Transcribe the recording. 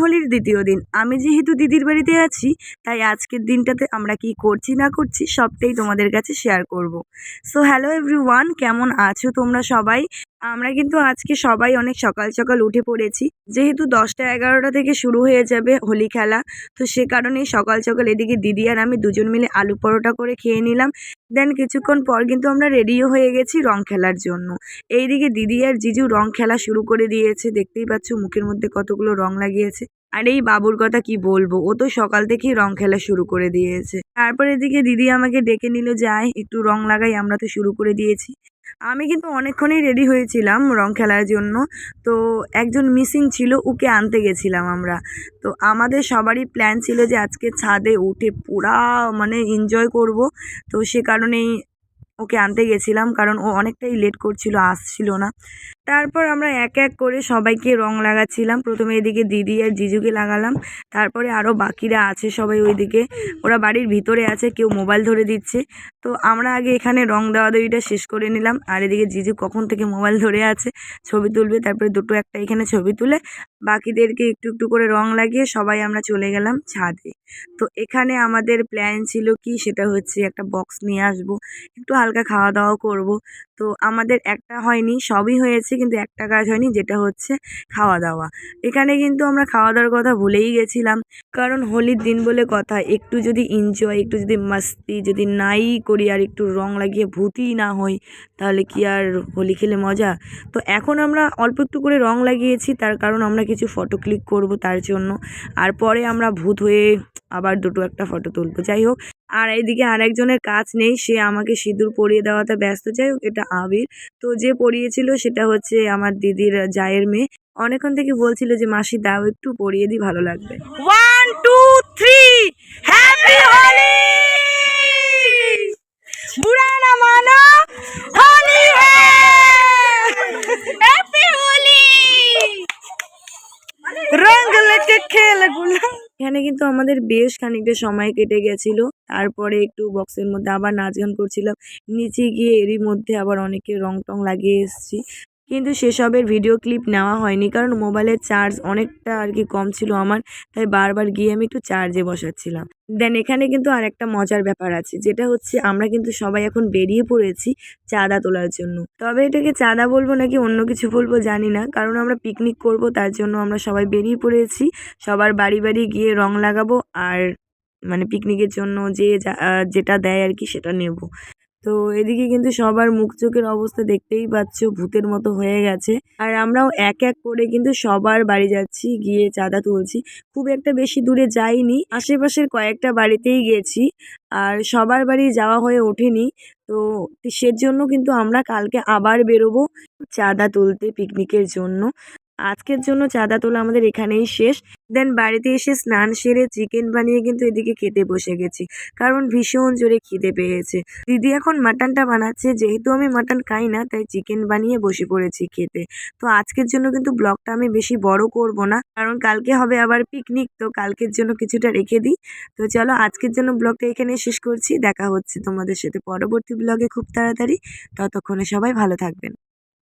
হোলির দ্বিতীয় দিন। আমি যেহেতু দিদির বাড়িতে আছি, তাই আজকের দিনটাতে আমরা কি করছি, না করছি, সবটাই তোমাদের কাছে শেয়ার করব। সো হ্যালো এভরিওয়ান কেমন আছো তোমরা সবাই? আমরা কিন্তু আজকে সবাই অনেক সকাল সকাল উঠে পড়েছি। যেহেতু দশটা এগারোটা থেকে শুরু হয়ে যাবে হোলি খেলা, তো সে কারণেই সকাল সকাল এদিকে দিদি আর আমি দুজন মিলে আলু পরোটা করে খেয়ে নিলাম। দেন কিছুক্ষণ পর কিন্তু আমরা রেডিও হয়ে গেছি রং খেলার জন্য। এইদিকে দিদি আর জিজু রং খেলা শুরু করে দিয়েছে। দেখতেই পাচ্ছ মুখের মধ্যে কতগুলো রং লাগিয়েছে। আর এই বাবুর কথা কি বলব? ও তো সকাল থেকেই রং খেলা শুরু করে দিয়েছে। তারপর এদিকে দিদি আমাকে ডেকে নিল যাই একটু রং লাগাই, আমরা তো শুরু করে দিয়েছি। আমি কিন্তু অনেকক্ষণই রেডি হয়েছিলাম রং খেলার জন্য। তো একজন মিসিং ছিল, ওকে আনতে গেছিলাম আমরা। তো আমাদের সবারই প্ল্যান ছিল যে আজকে ছাদে উঠে পুরা মানে এনজয় করব। তো সে কারণেই ওকে আনতে গেছিলাম, কারণ ও অনেকটাই লেট করছিল, আসছিল না। তারপর আমরা এক এক করে সবাইকে রং লাগাচ্ছিলাম। প্রথমে এদিকে দিদি আর জিজুকে লাগালাম। তারপরে আরও বাকিরা আছে সবাই ওইদিকে। ওরা বাড়ির ভিতরে আছে, কেউ মোবাইল ধরে দিচ্ছে। তো আমরা আগে এখানে রং দেওয়া দেওয়িটা শেষ করে নিলাম। আর এদিকে জিজু কখন থেকে মোবাইল ধরে আছে, ছবি তুলবে, তারপরে দুটো একটা এখানে ছবি তুলে বাকিদেরকে একটু একটু করে রং লাগিয়ে সবাই আমরা চলে গেলাম ছাদে। তো এখানে আমাদের প্ল্যান ছিল কি, সেটা হচ্ছে একটা বক্স নিয়ে আসব, একটু হালকা খাওয়া দাওয়াও করব। তো আমাদের একটা হয়নি, সবই হয়েছে, কিন্তু একটা কাজ হয়নি, যেটা হচ্ছে খাওয়া দাওয়া এখানে কিন্তু আমরা খাওয়া দাওয়ার কথা ভুলেই গেছিলাম। কারণ হোলির দিন বলে কথা, একটু যদি এনজয় একটু যদি মাস্তি, যদি নাই করি আর একটু রং লাগিয়ে ভূতই না হই, তাহলে কি আর হোলি খেলে মজা? তো এখন আমরা অল্প একটু করে রং লাগিয়েছি, তার কারণ আমরা কিছু ফটো ক্লিক করব তার জন্য। আর পরে আমরা ভূত হয়ে আবার দুটো একটা ফটো তুলবো। যাই হোক, আর এইদিকে আর একজনের কাজ নেই, সে আমাকে সিঁদুর পরিয়ে দেওয়াতে ব্যস্ত। যাই হোক, এটা আবির। তো যে পরিয়েছিল সেটা হচ্ছে আমার দিদির জায়ের মেয়ে। অনেকক্ষণ থেকে বলছিল যে, মাসি, দাও একটু পরিয়ে দিই, ভালো লাগবে। One two three happy Holi বুড়া না মানা হোলি হ্যাপি হোলি এখানে কিন্তু আমাদের বেশ খানিকটা সময় কেটে গেছিল। তারপরে একটু বক্সের মধ্যে আবার নাচ গান করছিলাম। নিচে গিয়ে এরই মধ্যে আবার অনেকে রং টং লাগিয়ে এসেছি। কিন্তু সেসবের ভিডিও ক্লিপ নেওয়া হয়নি কারণ মোবাইলের চার্জ অনেকটা আর কি কম ছিল আমার, তাই বারবার গিয়ে আমি একটু চার্জে বসাচ্ছিলাম। দেন এখানে কিন্তু আর একটা মজার ব্যাপার আছে, যেটা হচ্ছে আমরা কিন্তু সবাই এখন বেরিয়ে পড়েছি চাঁদা তোলার জন্য। তবে এটাকে চাঁদা বলব নাকি অন্য কিছু বলব জানি না, কারণ আমরা পিকনিক করব তার জন্য আমরা সবাই বেরিয়ে পড়েছি। সবার বাড়ি বাড়ি গিয়ে রং লাগাবো আর মানে পিকনিকের জন্য যে যেটা দেয় আর কি সেটা নেব। তো এদিকে কিন্তু সবার মুখ চোখের অবস্থা দেখতেই পাচ্ছ, ভূতের মতো হয়ে গেছে। আর আমরাও এক এক করে কিন্তু সবার বাড়ি যাচ্ছি, গিয়ে চাঁদা তুলছি। খুব একটা বেশি দূরে যাইনি, আশেপাশের কয়েকটা বাড়িতেই গেছি। আর সবার বাড়ি যাওয়া হয়ে ওঠেনি, তো সেজন্য কিন্তু আমরা কালকে আবার বেরোবো চাঁদা তুলতে পিকনিকের জন্য। আজকের জন্য চাঁদা তোলা আমাদের এখানেই শেষ। দেন বাড়িতে এসে স্নান সেরে চিকেন বানিয়ে কিন্তু এদিকে খেতে বসে গেছি। কারণ ভীষণ জোরে খিদে পেয়েছে। দিদি এখন মাটনটা বানাচ্ছে। যেহেতু আমি মাটন খাই না, তাই চিকেন বানিয়ে বসে পড়েছি খেতে। তো আজকের জন্য কিন্তু ব্লগটা আমি বেশি বড় করব না। কারণ কালকে হবে আবার পিকনিক তো কালকের জন্য কিছুটা রেখে দিই। তো চলো আজকের জন্য ব্লগটা এখানে শেষ করছি। দেখা হচ্ছে তোমাদের সাথে পরবর্তী ব্লগে খুব তাড়াতাড়ি। ততক্ষণে সবাই ভালো থাকবেন।